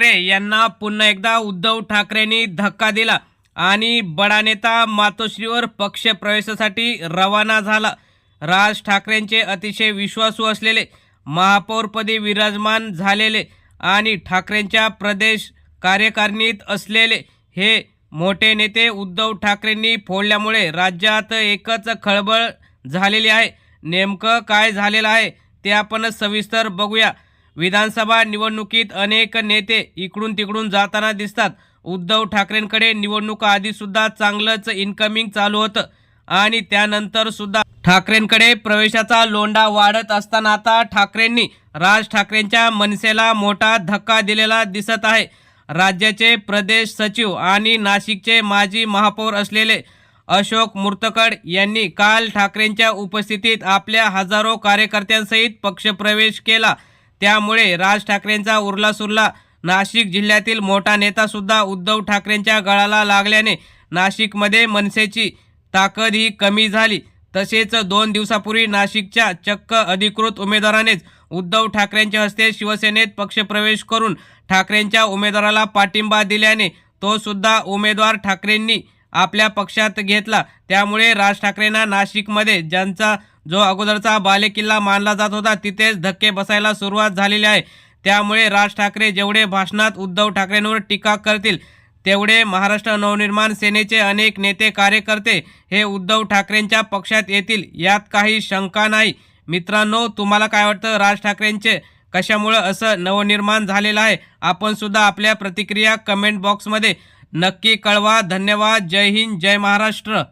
ठाकरे यांना पुन्हा एकदा उद्धव ठाकरेंनी धक्का दिला आणि बडा नेता मातोश्रीवर पक्ष प्रवेशासाठी रवाना झाला. राज ठाकरेंचे अतिशय विश्वासू असलेले महापौरपदी विराजमान झालेले आणि ठाकरेंच्या प्रदेश कार्यकारिणीत असलेले हे मोठे नेते उद्धव ठाकरेंनी फोडल्यामुळे राज्यात एकच खळबळ झालेली आहे. नेमकं काय झालेलं आहे ते आपण सविस्तर बघूया. विधानसभा निवडणुकीत अनेक नेते इकडून तिकडून जाताना दिसतात. उद्धव ठाकरेंकडे निवडणुका सुद्धा चांगलंच इन्कमिंग चालू होतं. आणि त्यानंतर सुद्धा ठाकरेंकडे प्रवेशाचा लोंढा वाढत असताना आता ठाकरेंनी राज ठाकरेंच्या मनसेला मोठा धक्का दिलेला दिसत आहे. राज्याचे प्रदेश सचिव आणि नाशिकचे माजी महापौर असलेले अशोक मुर्तकड यांनी काल ठाकरेंच्या उपस्थितीत आपल्या हजारो कार्यकर्त्यांसहित पक्षप्रवेश केला. त्यामुळे राज ठाकरेंचा उरलासुरला नाशिक जिल्ह्यातील मोठा नेता सुद्धा उद्धव ठाकरेंच्या गळाला लागल्याने नाशिकमध्ये मनसेची ताकद ही कमी झाली. तसेच दोन दिवसापूर्वी नाशिकच्या चक्क अधिकृत उमेदवारानेच उद्धव ठाकरेंच्या हस्ते शिवसेनेत पक्षप्रवेश करून ठाकरेंच्या उमेदवाराला पाठिंबा दिल्याने तो सुद्धा उमेदवार ठाकरेंनी आपल्या पक्षात घेतला. त्यामुळे राज ठाकरेंना नाशिकमध्ये ज्यांचा जो अगोदरचा बालेकिल्ला मानला जात होता तिथेच धक्के बसायला सुरुवात झालेली आहे. त्यामुळे राज ठाकरे जेवढे भाषणात उद्धव ठाकरेंवर टीका करतील तेवढे महाराष्ट्र नवनिर्माण सेनेचे अनेक नेते कार्यकर्ते हे उद्धव ठाकरेंच्या पक्षात येतील यात काही शंका नाही. मित्रांनो तुम्हाला काय वाटतं? राज ठाकरेंचे कशामुळं असं नवनिर्माण झालेलं आहे? आपण सुद्धा आपल्या प्रतिक्रिया कमेंट बॉक्समध्ये नक्की कळवा. धन्यवाद. जय हिंद. जय महाराष्ट्र.